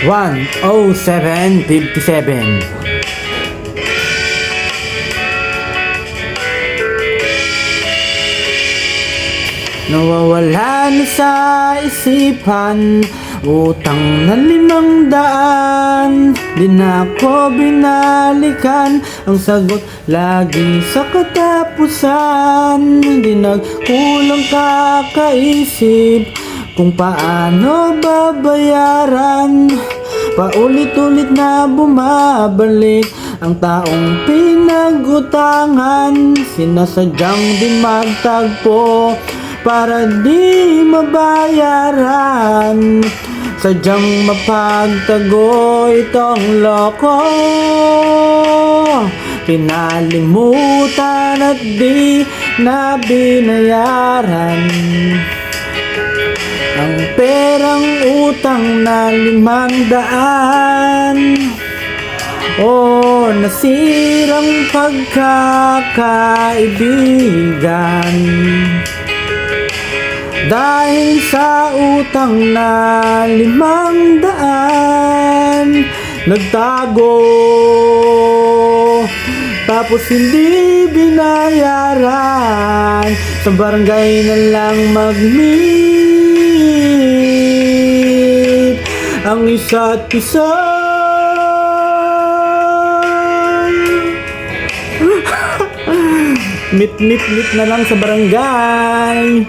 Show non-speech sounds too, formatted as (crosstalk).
107.57 Nawawala na sa isipan Utang na limang daan. Di na ako binalikan Ang sagot lagi sa katapusan. Di nagkulang kakaisip Kung paano babayaran? Paulit-ulit na bumabalik Ang taong pinagutangan. Sinasadyang di magtagpo Para di mabayaran. Sadyang mapagtago itong loko. Pinalimutan at di na binayaran utang na limang daan. Oh, nasirang pagkakaibigan. Dahil sa utang na limang daan Nagtago. Tapos hindi binayaran. Sa barangay na lang mag-meet Ang isa't isa. (laughs) Meet, meet, meet na lang sa barangay